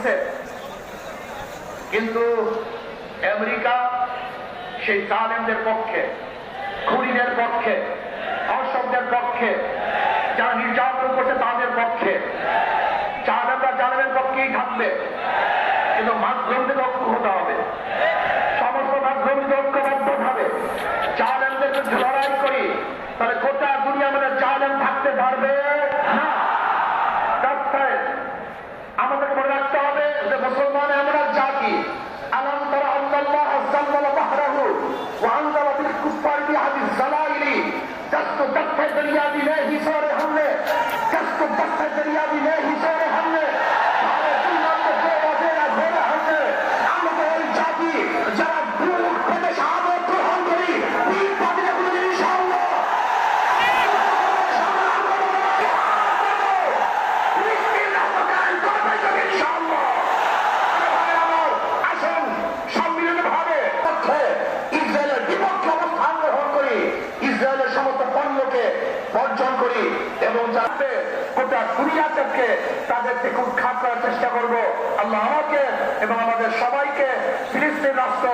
যুদ্ধে কিন্তু আমেরিকা সেই তালেমদের পক্ষে, খুনিদের পক্ষে অশোকদের পক্ষে, যারা নির্যাতন করছে তাদের পক্ষে চাঁদাটা চাঁদের পক্ষেই থাকবে। কিন্তু মাধ্যমদের পক্ষে Gabinete. এবং যাতে গোটা দুনিয়া থেকে তাদেরকে খুব খাপ করার চেষ্টা করব। আল্লাহ আমাকে এবং আমাদের সবাইকে ফিলিস্তিন রাষ্ট্র